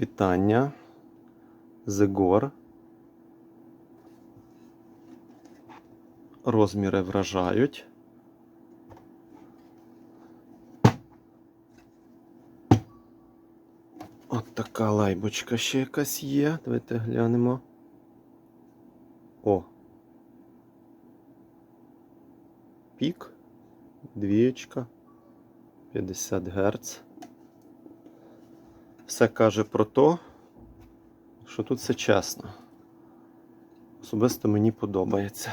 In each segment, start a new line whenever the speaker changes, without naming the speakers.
Вітання. Зегор. Розміри вражають. От така лайбочка ще якась є. Давайте глянемо. О. Пік. Двієчка. 50 Гц. Все каже про те, що тут все чесно. Особисто мені подобається.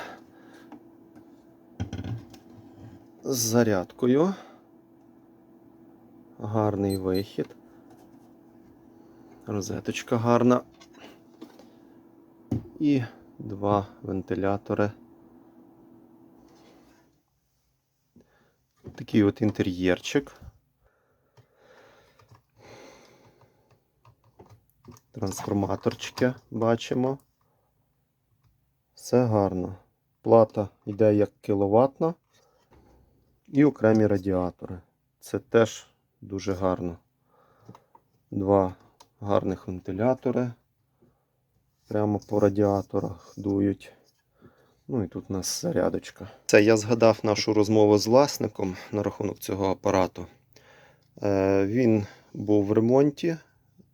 З зарядкою. Гарний вихід. Розеточка гарна. І два вентилятори. Такий от інтер'єрчик. Трансформаторчики бачимо. Все гарно. Плата йде як кіловатна. І окремі радіатори. Це теж дуже гарно. Два гарних вентилятори. Прямо по радіаторах дують. Ну і тут у нас зарядочка. Це я згадав нашу розмову з власником на рахунок цього апарату. Е, Він був в ремонті.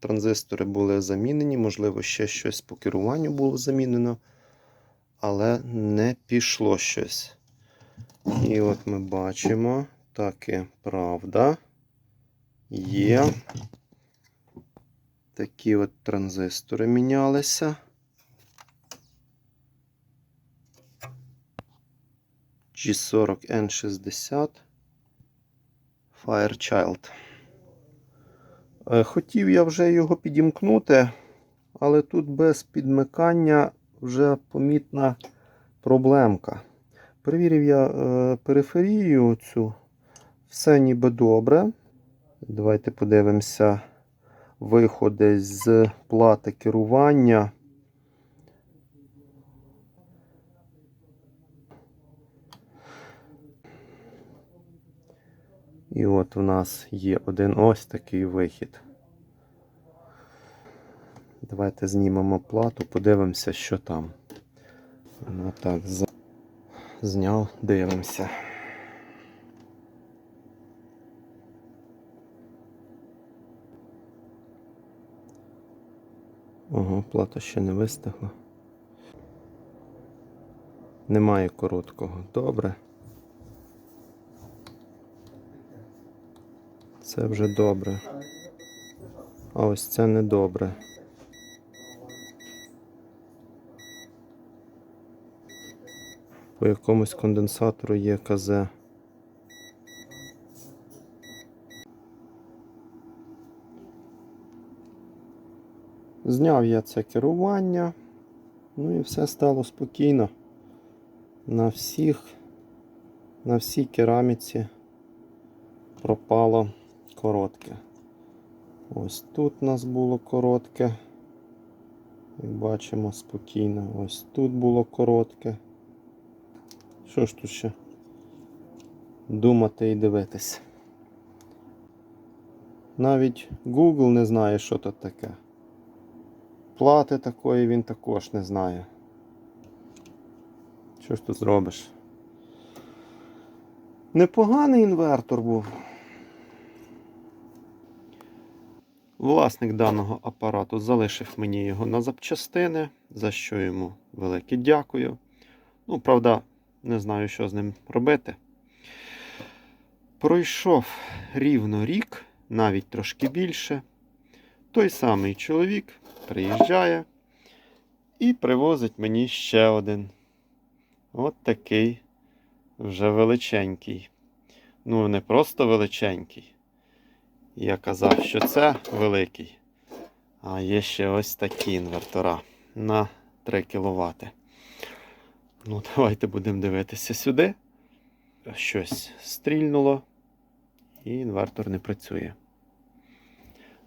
Транзистори були замінені, можливо, ще щось по керуванню було замінено, але не пішло щось. І от ми бачимо, таки правда, є. Такі от транзистори мінялися. G40N60 Firechild. Е, Хотів я вже його підімкнути, але тут без підмикання вже помітна проблемка. Перевірив я е, периферію цю. Все ніби добре. Давайте подивимося виходи з плати керування. І от у нас є один ось такий вихід. Давайте знімемо плату, подивимося, що там. Ну так, зняв, дивимося. Ого, плата ще не вистигла. Немає короткого. Добре. Це вже добре. А ось це не добре. По якомусь конденсатору є КЗ. Зняв я це керування, ну і все стало спокійно. На всіх, на всій кераміці пропало коротке. Ось тут у нас було коротке. Бачимо спокійно. Ось тут було коротке. Що ж тут ще? Думати і дивитись. Навіть Google не знає, що тут таке. Плати такої він також не знає. Що ж тут зробиш? Непоганий інвертор був. Власник даного апарату залишив мені його на запчастини, за що йому велике дякую. Ну, правда, не знаю, що з ним робити. Пройшов рівно рік, навіть трошки більше. Той самий чоловік приїжджає і привозить мені ще один. От такий вже величенький. Ну, не просто величенький. Я казав, що це великий. А є ще ось такі інвертора на 3 кВт. Ну, давайте будемо дивитися сюди. Щось стрільнуло, і інвертор не працює.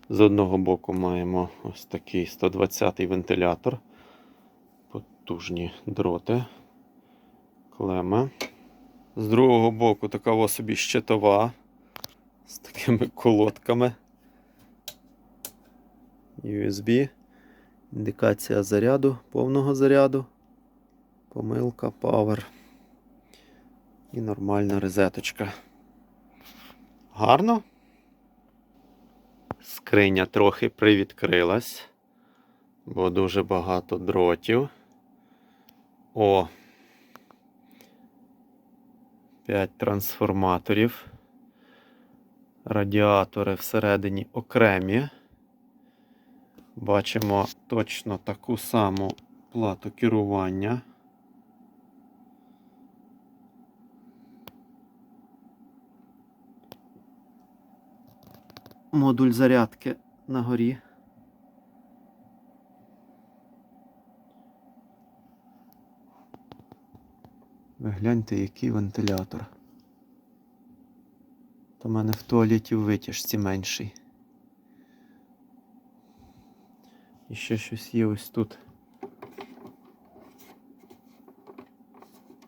З одного боку маємо ось такий 120-й вентилятор, потужні дроти, клема. З другого боку така ось собі щитова з такими колодками. USB, індикація заряду, повного заряду, помилка, Power і нормальна розеточка. Гарно. Скриня трохи привідкрилась, бо дуже багато дротів. О. 5 трансформаторів. Радіатори всередині окремі. Бачимо точно таку саму плату керування. Модуль зарядки на горі. Ви гляньте, який вентилятор. То в мене в туалеті в витяжці менший. І ще щось є ось тут.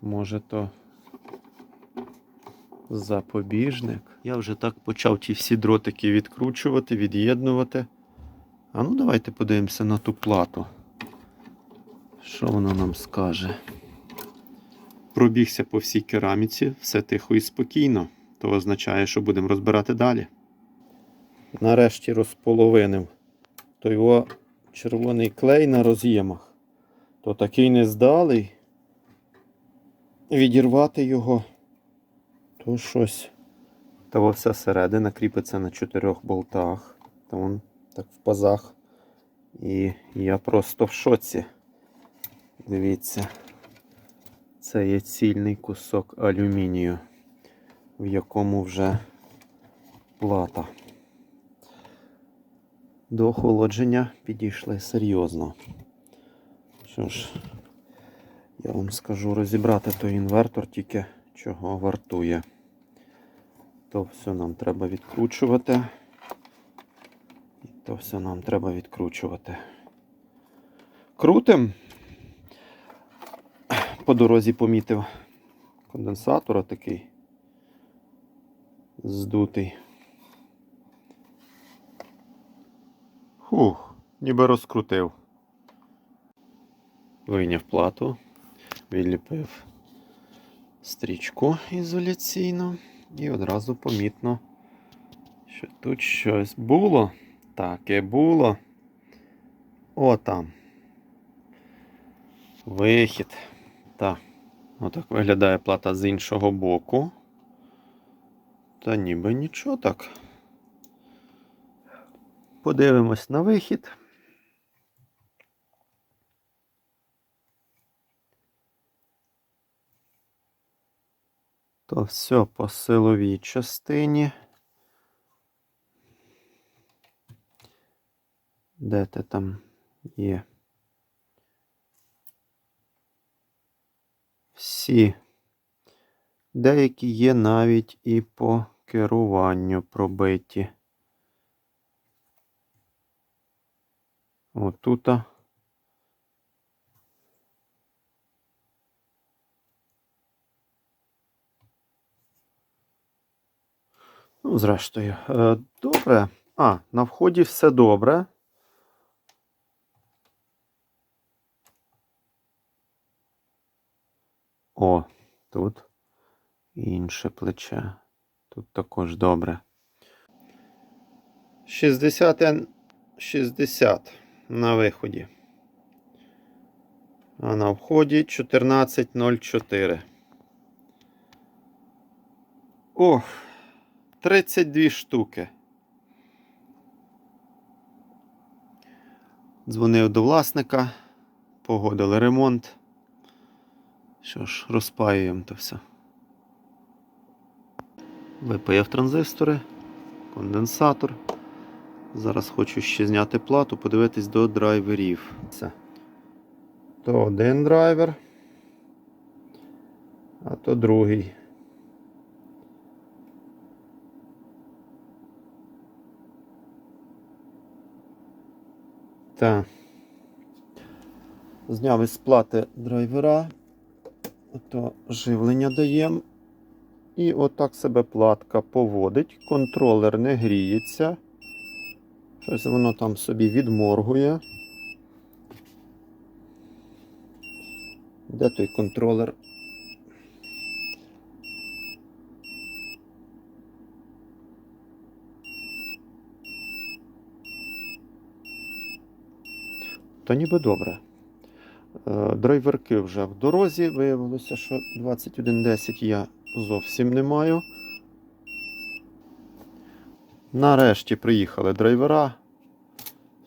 Може то запобіжник. Я вже так почав ті всі дротики відкручувати, від'єднувати. А ну давайте подивимося на ту плату. Що воно нам скаже? Пробігся по всій кераміці, все тихо і спокійно. То означає, що будемо розбирати далі. Нарешті розполовинив. То його червоний клей на роз'ємах. То такий нездалий. Відірвати його. То щось. Та вся середина кріпиться на чотирьох болтах. Та вон так в пазах. І я просто в шоці. Дивіться. Це є цільний кусок алюмінію, в якому вже плата. До охолодження підійшли серйозно. Що ж, я вам скажу розібрати той інвертор тільки чого вартує. То все нам треба відкручувати. І то все нам треба відкручувати. Крутим. По дорозі помітив конденсатора такий здутий. Хух, ніби розкрутив. Вийняв плату, відліпив стрічку ізоляційну і одразу помітно, що тут щось було. Таке було. О там. Вихід. Так. Отак виглядає плата з іншого боку. Та ніби нічого так. Подивимось на вихід. То все по силовій частині. Де ти там є? Всі. Деякі є навіть і по керуванню пробиті. Отута. Ну, зрештою, е, добре. А, на вході все добре. О, тут інше плече. Тут також добре. 60 Н 60 на виході. А на вході 14.04. Ох, 32 штуки. Дзвонив до власника, погодили ремонт. Що ж, розпаюємо то все. Випаяв транзистори, конденсатор. Зараз хочу ще зняти плату, подивитись до драйверів. Це. То один драйвер, а то другий. Так. Зняв із плати драйвера. То живлення даємо. І отак себе платка поводить. Контролер не гріється. Щось воно там собі відморгує. Де той контролер? То ніби добре. Е, Драйверки вже в дорозі. Виявилося, що 2110 я зовсім не маю. Нарешті приїхали драйвера.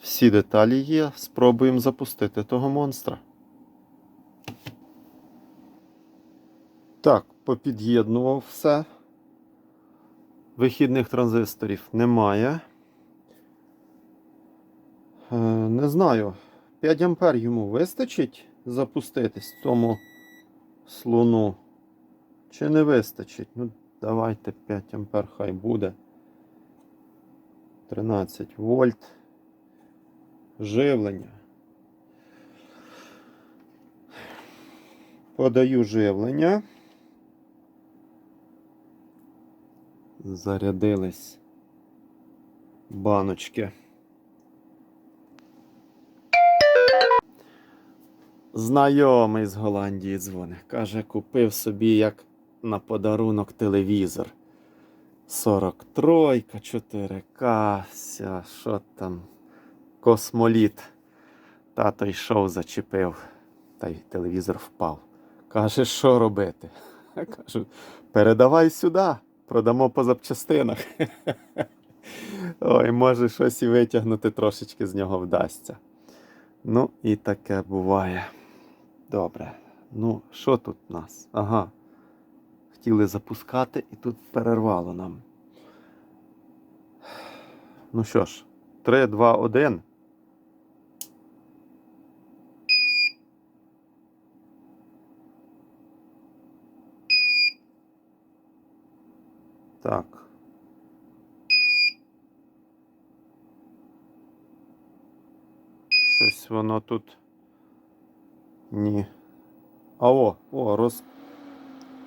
Всі деталі є. Спробуємо запустити того монстра. Так, попід'єднував все. Вихідних транзисторів немає. Е, Не знаю. 5 ампер йому вистачить запуститись тому слону? Чи не вистачить? Ну, давайте 5 ампер хай буде. 13 вольт. Живлення. Подаю живлення. Зарядились баночки. Знайомий з Голландії дзвонить. Каже, купив собі як на подарунок телевізор. 43, 4К, вся, що там, космоліт. Тато йшов, зачепив, та й телевізор впав. Каже, що робити? Кажу, передавай сюди, продамо по запчастинах. Ой, може щось і витягнути трошечки з нього вдасться. Ну, і таке буває. Добре. Ну, що тут у нас? Ага. Хотіли запускати і тут перервало нам. Ну що ж, 3, 2, 1. Так. Щось воно тут. Ні. А о, о, роз.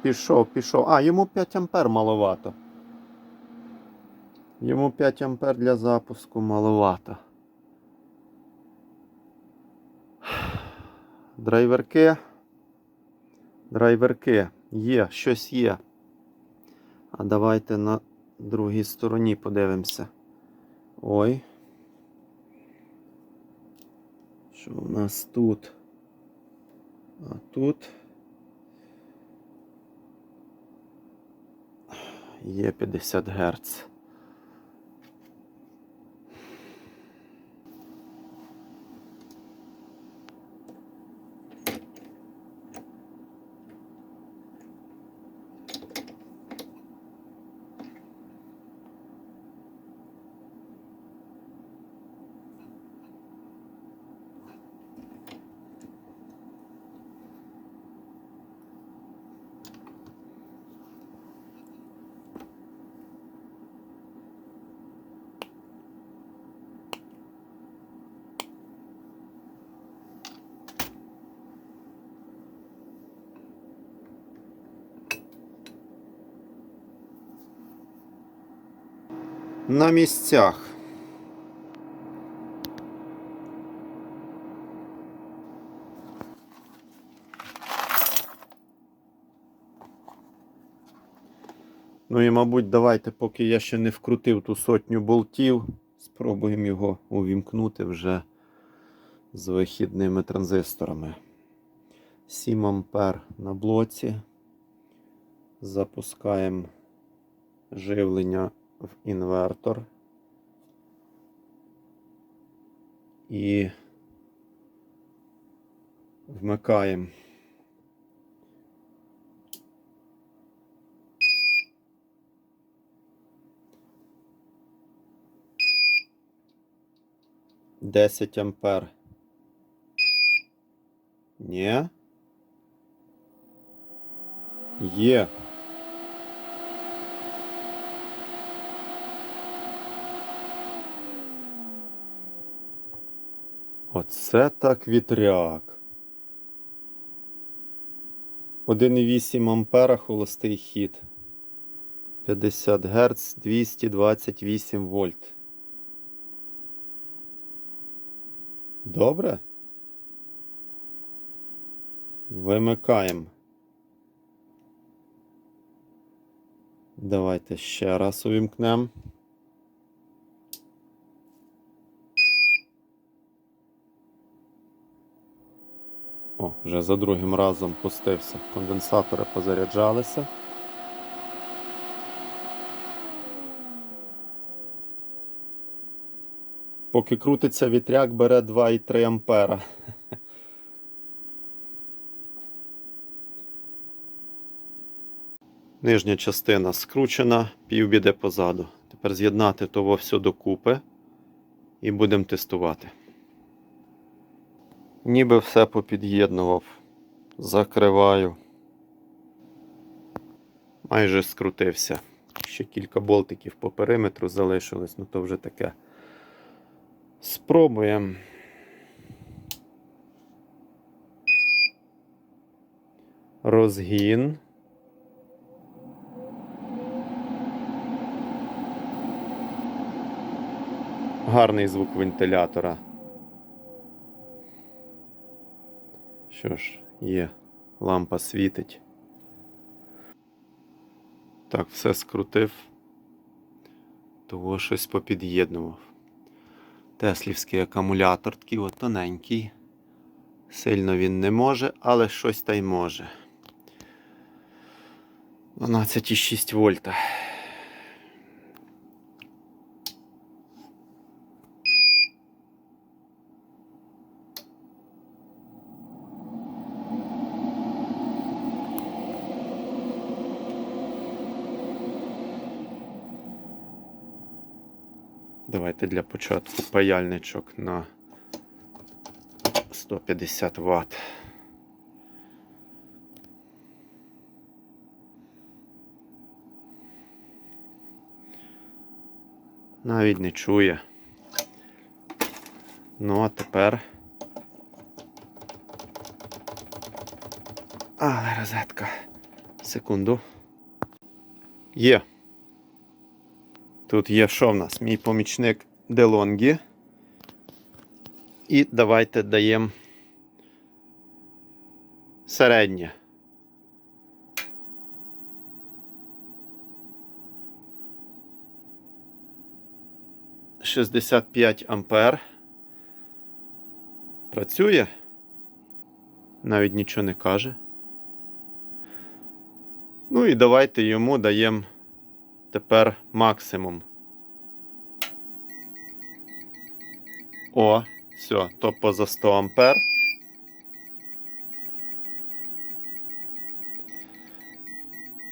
Пішов, пішов. А, йому 5 ампер маловато. Йому 5 ампер для запуску маловато. Драйверки. Драйверки. Є, щось є. А давайте на другій стороні подивимося. Ой. Що у нас тут? А тут є 50 Гц. На місцях. Ну і, мабуть, давайте, поки я ще не вкрутив ту сотню болтів, спробуємо його увімкнути вже з вихідними транзисторами. 7 ампер на блоці. Запускаємо живлення в інвертор. І вмикаємо. Десять ампер. Ні. Є. Оце так вітряк. 1,8 ампера холостий хід. 50 Гц 228 вольт. Добре. Вимикаємо. Давайте ще раз увімкнемо. О, вже за другим разом пустився. Конденсатори позаряджалися. Поки крутиться вітряк, бере 2,3 ампера. Нижня частина скручена, півбіде позаду. Тепер з'єднати того все докупи і будемо тестувати. Ніби все попід'єднував. Закриваю. Майже скрутився. Ще кілька болтиків по периметру залишилось, ну то вже таке. Спробуємо. Розгін. Гарний звук вентилятора. Що ж, є, лампа світить. Так, все скрутив. Того щось попід'єднував. Теслівський акумулятор такий от тоненький. Сильно він не може, але щось та й може. 12,6 вольта. Давайте для початку паяльничок на 150 Вт. Навіть не чує. Ну, а тепер. Але розетка. Секунду. Є. Тут є що в нас? Мій помічник Делонгі. І давайте даємо середнє. Шістдесят п'ять ампер. Працює. Навіть нічого не каже. Ну і давайте йому даємо тепер максимум. О, все, то поза 100 ампер.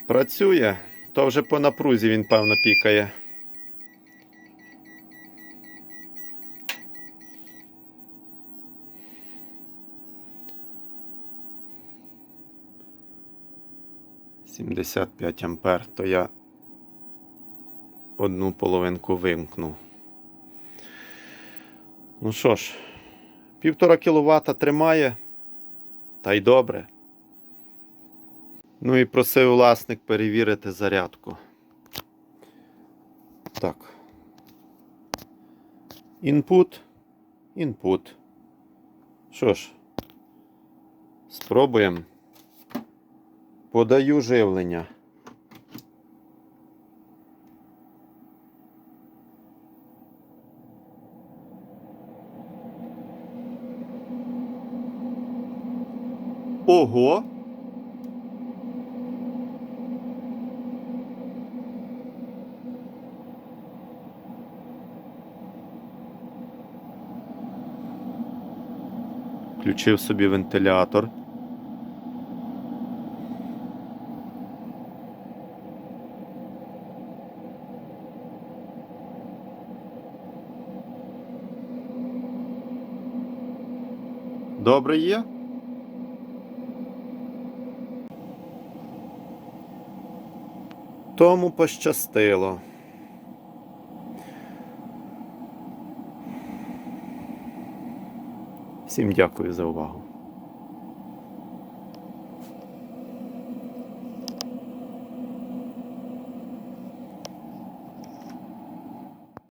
Працює, то вже по напрузі він, певно, пікає. Сімдесят п'ять ампер, то я одну половинку вимкнув. Ну що ж, півтора кіловата тримає, та й добре. Ну і просив власник перевірити зарядку. Так. Інпут. Інпут. Що ж, спробуємо. Подаю живлення. Ого! Включив собі вентилятор. Добре є? Тому пощастило. Всім дякую за увагу.